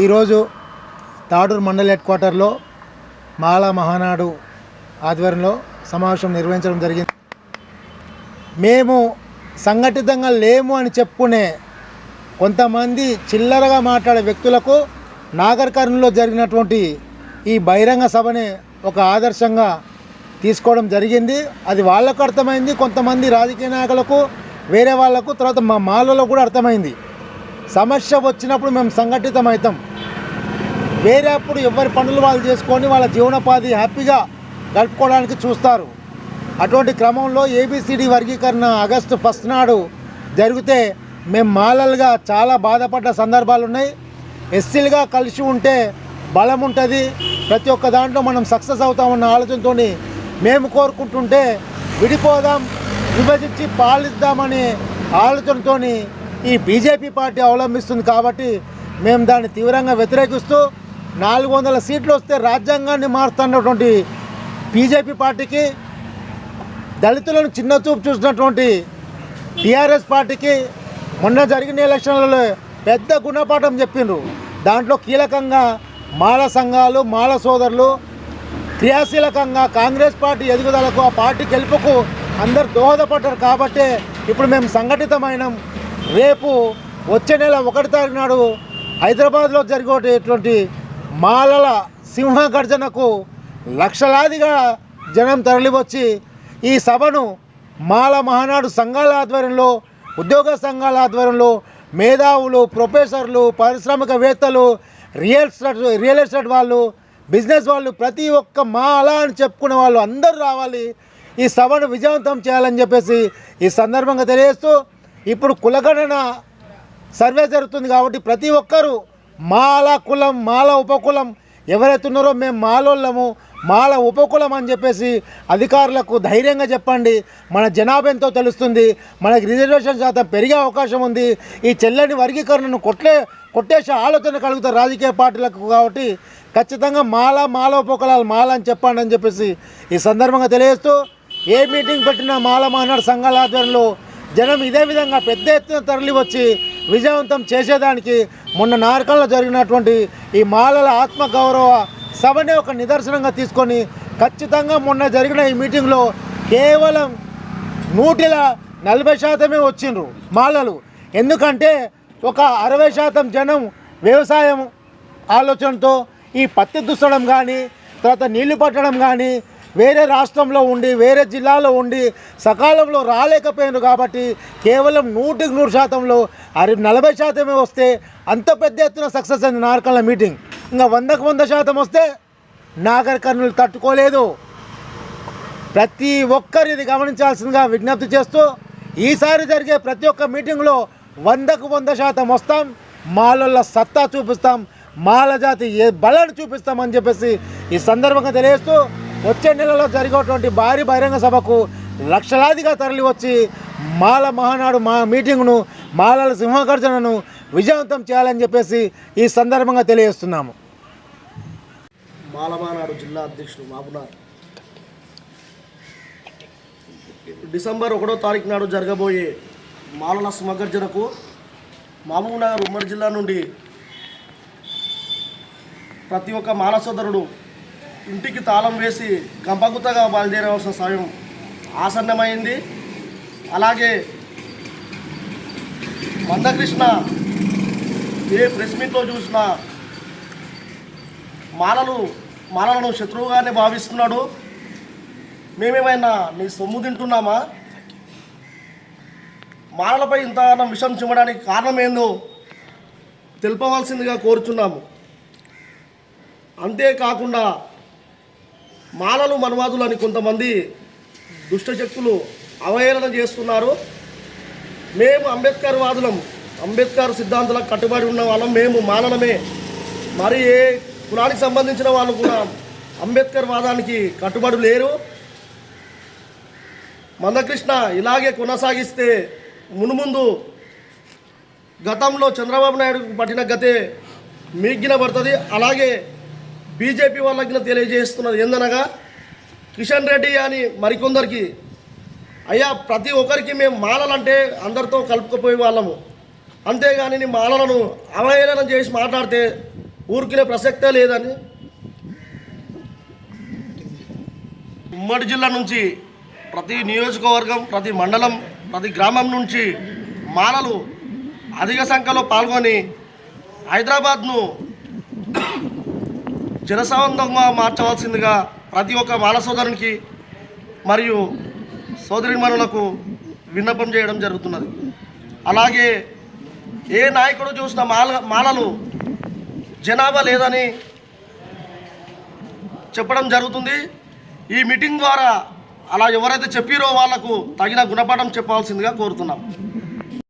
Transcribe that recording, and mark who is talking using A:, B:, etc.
A: ఈరోజు తాడూరు మండల్ హెడ్ క్వార్టర్లో మాలా మహానాడు ఆధ్వర్యంలో సమావేశం నిర్వహించడం జరిగింది. మేము సంఘటితంగా లేము అని చెప్పుకునే కొంతమంది చిల్లరగా మాట్లాడే వ్యక్తులకు నాగర్ కర్నూలులో జరిగినటువంటి ఈ బహిరంగ సభని ఒక ఆదర్శంగా తీసుకోవడం జరిగింది. అది వాళ్ళకు అర్థమైంది. కొంతమంది రాజకీయ నాయకులకు వేరే వాళ్ళకు తర్వాత మా మాలలో కూడా అర్థమైంది. సమస్య వచ్చినప్పుడు మేము సంఘటితం అవుతాం వేరే అప్పుడు ఎవరి పనులు వాళ్ళు చేసుకొని వాళ్ళ జీవనోపాధి హ్యాపీగా గడుపుకోవడానికి చూస్తారు. అటువంటి క్రమంలో ఏబిసిడి వర్గీకరణ ఆగస్టు ఫస్ట్ నాడు జరిగితే మేము మాలలుగా చాలా బాధపడ్డ సందర్భాలు ఉన్నాయి. ఎస్సీలుగా కలిసి ఉంటే బలం ఉంటుంది. ప్రతి ఒక్క దాంట్లో మనం సక్సెస్ అవుతామన్న ఆలోచనతో మేము కోరుకుంటుంటే విడిపోదాం విభజించి పాలిద్దామనే ఆలోచనతో ఈ బీజేపీ పార్టీ అవలంబిస్తుంది కాబట్టి మేము దాన్ని తీవ్రంగా వ్యతిరేకిస్తూ నాలుగు వందల సీట్లు వస్తే రాజ్యాంగాన్ని మారుతున్నటువంటి బీజేపీ పార్టీకి దళితులను చిన్న చూపు చూసినటువంటి టీఆర్ఎస్ పార్టీకి మొన్న జరిగిన ఎలక్షన్లలో పెద్ద గుణపాఠం చెప్పిండ్రు. దాంట్లో కీలకంగా మాల సంఘాలు మాల సోదరులు క్రియాశీలకంగా కాంగ్రెస్ పార్టీ ఎదుగుదలకు ఆ పార్టీ గెలుపుకు అందరు దోహదపడ్డారు కాబట్టే ఇప్పుడు మేము సంఘటితమైనం. రేపు వచ్చే నెల ఒకటి తారీఖు నాడు హైదరాబాద్లో జరిగేటటువంటి మాలల సింహ గర్జనకు లక్షలాదిగా జనం తరలివచ్చి ఈ సభను మాల మహానాడు సంఘాల ఆధ్వర్యంలో ఉద్యోగ సంఘాల ఆధ్వర్యంలో మేధావులు ప్రొఫెసర్లు పారిశ్రామికవేత్తలు రియల్ ఎస్టేట్ రియల్ ఎస్టేట్ వాళ్ళు బిజినెస్ వాళ్ళు ప్రతి ఒక్క మాల అని చెప్పుకునే వాళ్ళు అందరూ రావాలి. ఈ సభను విజయవంతం చేయాలని చెప్పేసి ఈ సందర్భంగా తెలియజేస్తూ ఇప్పుడు కులగణన సర్వే జరుగుతుంది కాబట్టి ప్రతి ఒక్కరూ మాల కులం మాల ఉపకులం ఎవరైతే ఉన్నారో మేము మాలోళ్ళము మాల ఉపకులం అని చెప్పేసి అధికారులకు ధైర్యంగా చెప్పండి. మన జనాభా ఎంతో తెలుస్తుంది. మనకి రిజర్వేషన్ శాతం పెరిగే అవకాశం ఉంది. ఈ చెల్లని వర్గీకరణను కొట్లే కొట్టేసే ఆలోచన కలుగుతారు రాజకీయ పార్టీలకు కాబట్టి ఖచ్చితంగా మాల మాల ఉపకులాలు మాల అని చెప్పండి అని చెప్పేసి ఈ సందర్భంగా తెలియజేస్తూ ఏ మీటింగ్ పెట్టినా మాల మహానాడు సంఘాల ఆధ్వర్యంలో జనం ఇదే విధంగా పెద్ద ఎత్తున తరలి వచ్చి విజయవంతం చేసేదానికి మొన్న నారకంలో జరిగినటువంటి ఈ మాలల ఆత్మగౌరవ సభనే ఒక నిదర్శనంగా తీసుకొని ఖచ్చితంగా మొన్న జరిగిన ఈ మీటింగ్లో కేవలం నూటిల నలభై శాతమే వచ్చిండ్రు మాలలు. ఎందుకంటే ఒక అరవై శాతం జనం వ్యవసాయం ఆలోచనతో ఈ పత్తి దుస్తడం కానీ తర్వాత నీళ్ళు పట్టడం కానీ వేరే రాష్ట్రంలో ఉండి వేరే జిల్లాలో ఉండి సకాలంలో రాలేకపోయాను కాబట్టి కేవలం నూటికి నూరు శాతంలో అర నలభై శాతమే వస్తే అంత పెద్ద ఎత్తున సక్సెస్ అయింది నారకల్ల మీటింగ్. ఇంకా వందకు వంద శాతం వస్తే నాగర్ కర్నూలు తట్టుకోలేదు. ప్రతి ఒక్కరు ఇది గమనించాల్సిందిగా విజ్ఞప్తి చేస్తూ ఈసారి జరిగే ప్రతి ఒక్క మీటింగ్లో వందకు వంద శాతం వస్తాం. మాలల సత్తా చూపిస్తాం. మాల జాతి ఏ బలాన్ని చూపిస్తామని చెప్పేసి ఈ సందర్భంగా తెలియజేస్తూ వచ్చే నెలలో జరిగేటువంటి భారీ బహిరంగ సభకు లక్షలాదిగా తరలి వచ్చి మాల మహానాడు మా మీటింగ్ను మాలల సింహగర్జనను విజయవంతం చేయాలని చెప్పేసి ఈ సందర్భంగా తెలియజేస్తున్నాము.
B: మాలమానాడు జిల్లా అధ్యక్షుడు మహబూనార్ డిసెంబర్ ఒకటో తారీఖు నాడు జరగబోయే మాలల సింహగర్జనకు మహబూబ్నగర్ ఉమ్మడి జిల్లా నుండి ప్రతి ఒక్క మాల సోదరుడు ఇంటికి తాళం వేసి గంపగుతగా బయలుదేరవలసిన సమయం ఆసన్నమైంది. అలాగే మందకృష్ణ ఏ ప్రెస్ మీట్లో చూసినా మాలలు మాలలను శత్రువుగానే భావిస్తున్నాడు. మేమేమైనా నీ సొమ్ము తింటున్నామా? మాలలపై ఇంత విషం చిమ్మడానికి కారణం ఏందో తెలుపవలసిందిగా కోరుచున్నాము. అంతేకాకుండా మాలలు మనవాదులని కొంతమంది దుష్టశక్తులు అవహేళన చేస్తున్నారు. మేము అంబేద్కర్ వాదులం అంబేద్కర్ సిద్ధాంతాలకు కట్టుబడి ఉన్న వాళ్ళం. మేము మాలనమే మరి ఏ కులానికి సంబంధించిన వాళ్ళు కూడా అంబేద్కర్ వాదానికి కట్టుబడి లేరు. మందకృష్ణ ఇలాగే కొనసాగిస్తే మునుముందు గతంలో చంద్రబాబు నాయుడు పట్టిన గతే మీగిన పడుతుంది. అలాగే బీజేపీ వాళ్ళకి తెలియజేస్తున్నది ఏందనగా కిషన్ రెడ్డి అని మరికొందరికి అయ్యా ప్రతి ఒక్కరికి మేము మాలలంటే అందరితో కలుపుకుపోయే వాళ్ళము. అంతేగాని నీ మాలలను అవహేళన చేసి మాట్లాడితే ఊరికినే ప్రసక్తే లేదని. ఉమ్మడి జిల్లా నుంచి ప్రతి నియోజకవర్గం ప్రతి మండలం ప్రతి గ్రామం నుంచి మాలలు అధిక సంఖ్యలో పాల్గొని హైదరాబాద్ను జనసావంతంగా మార్చవలసిందిగా ప్రతి ఒక్క మాల సోదరునికి మరియు సోదరిమణులకు విన్నపం చేయడం జరుగుతున్నది. అలాగే ఏ నాయకుడు చూసిన మాల మాలలు జనాభా లేదని చెప్పడం జరుగుతుంది. ఈ మీటింగ్ ద్వారా అలా ఎవరైతే చెప్పిరో వాళ్ళకు తగిన గుణపాఠం చెప్పాల్సిందిగా కోరుతున్నాం.